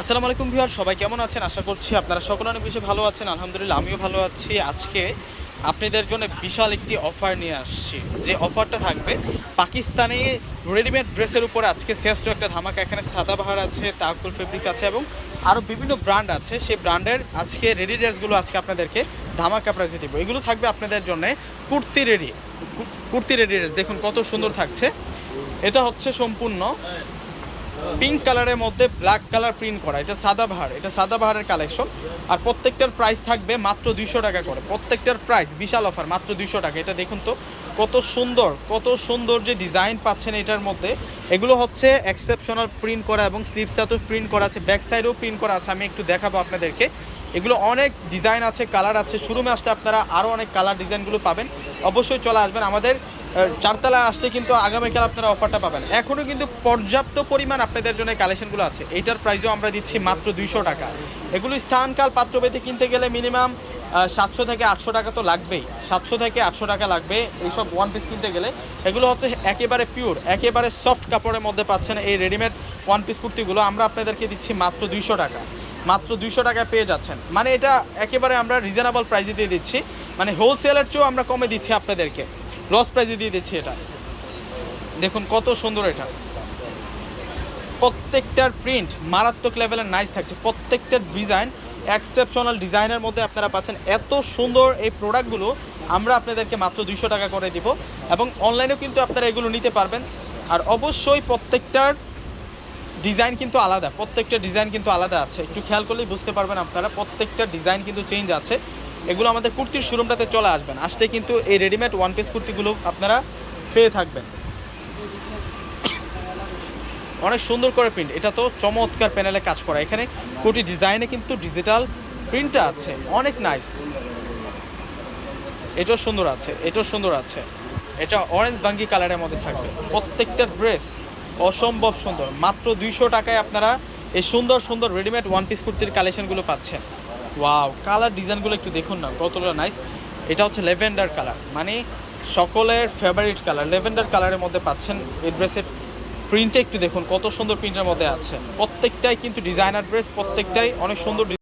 আসসালামু আলাইকুম ভিউয়ার, সবাই কেমন আছেন? আশা করছি আপনারা সকলে অনেক বেশি ভালো আছেন। আলহামদুলিল্লাহ, আমিও ভালো আছি। আজকে আপনাদের জন্য বিশাল একটি অফার নিয়ে আসছি। যে অফারটা থাকবে, পাকিস্তানি রেডিমেড ড্রেসের উপরে আজকে শ্রেষ্ঠ একটা ধামাকা। এখানে সাদাবাহার আছে তাকুল ফেব্রিক্স আছে এবং আরও বিভিন্ন ব্র্যান্ড আছে। সেই ব্র্যান্ডের আজকে রেডি ড্রেসগুলো আজকে আপনাদেরকে ধামাকা প্রাইসে দিব। এগুলো থাকবে আপনাদের জন্য kurti ready kurti ready dress দেখুন কত সুন্দর থাকছে। এটা হচ্ছে সম্পূর্ণ পিঙ্ক কালারের মধ্যে ব্ল্যাক কালার প্রিন্ট করা। এটা সাদাবাহার এটা সাদাবাহারের কালেকশন। আর প্রত্যেকটার প্রাইস থাকবে মাত্র দুইশো টাকা করে। প্রত্যেকটার প্রাইস, বিশাল অফার, মাত্র দুইশো টাকা। এটা দেখুন তো, কত সুন্দর কত সুন্দর যে ডিজাইন পাচ্ছেন এটার মধ্যে। এগুলো হচ্ছে এক্সেপশনাল প্রিন্ট করা এবং স্লিভসটাতেও প্রিন্ট করা আছে ব্যাক সাইডেও প্রিন্ট করা আছে। আমি একটু দেখাবো আপনাদেরকে। এগুলো অনেক ডিজাইন আছে, কালার আছে। শুরুমে আসলে আপনারা আরও অনেক কালার ডিজাইনগুলো পাবেন। অবশ্যই চলে আসবেন আমাদের আহ, চারতলায় আসলে কিন্তু আগামীকাল আপনারা অফারটা পাবেন। এখনও কিন্তু পর্যাপ্ত পরিমাণ আপনাদের জন্য কালেকশনগুলো আছে। এইটার প্রাইসও আমরা দিচ্ছি মাত্র দুইশো টাকা। এগুলো স্থানকাল পাত্রবেদে কিনতে গেলে মিনিমাম সাতশো থেকে আটশো টাকা তো লাগবেই। সাতশো থেকে আটশো টাকা লাগবে এইসব ওয়ান পিস কিনতে গেলে। এগুলো হচ্ছে একেবারে পিওর একেবারে সফট কাপড়ের মধ্যে পাচ্ছেন এই রেডিমেড ওয়ান পিস কুর্তিগুলো। আমরা আপনাদেরকে দিচ্ছি মাত্র দুইশো টাকা। মাত্র দুইশো টাকায় পেয়ে যাচ্ছেন। মানে এটা একেবারে আমরা রিজনেবল প্রাইসে দিয়ে দিচ্ছি। মানে হোলসেলের চেয়েও আমরা কমে দিচ্ছি আপনাদেরকে। লস প্রাইজে দিয়ে দিচ্ছি এটা। দেখুন কত সুন্দর এটা। প্রত্যেকটার প্রিন্ট মারাত্মক লেভেলের নাইস থাকছে। প্রত্যেকটার ডিজাইন এক্সেপশনাল ডিজাইনের মধ্যে আপনারা পাচ্ছেন। এত সুন্দর এই প্রোডাক্টগুলো আমরা আপনাদেরকে মাত্র দুইশো টাকা করে দিব এবং অনলাইনেও কিন্তু আপনারা এগুলো নিতে পারবেন। আর অবশ্যই প্রত্যেকটার ডিজাইন কিন্তু আলাদা। প্রত্যেকটা ডিজাইন কিন্তু আলাদা আছে। একটু খেয়াল করলেই বুঝতে পারবেন আপনারা। প্রত্যেকটা ডিজাইন কিন্তু চেঞ্জ আছে। এগুলো আমাদের কুর্তির শোরুমটাতে চলে আসবেন আসলে কিন্তু এই রেডিমেড ওয়ান পিস কুর্তিগুলো আপনারা পেয়ে থাকবেন। অনেক সুন্দর করে প্রিন্ট এটা তো চমৎকার প্যানেলে কাজ করা। এখানে কোটি ডিজাইনে কিন্তু ডিজিটাল প্রিন্টটা আছে। অনেক নাইস এটাও সুন্দর আছে, এটাও সুন্দর আছে। এটা অরেঞ্জ ভাঙ্গি কালারের মধ্যে থাকবে। প্রত্যেকটা ড্রেস অসম্ভব সুন্দর। মাত্র দুইশো টাকায় আপনারা এই সুন্দর সুন্দর রেডিমেড ওয়ান পিস কুর্তির কালেকশনগুলো পাচ্ছেন। ওয়াও কালার ডিজাইনগুলো একটু দেখুন না, কতটা নাইস এটা হচ্ছে লেভেন্ডার কালার মানে সকলের ফেভারিট কালার লেভেন্ডার কালারের মধ্যে পাচ্ছেন এই ড্রেসের প্রিন্টটা একটু দেখুন, কত সুন্দর প্রিন্টের মধ্যে আছে। প্রত্যেকটাই কিন্তু ডিজাইনার ড্রেস প্রত্যেকটাই অনেক সুন্দর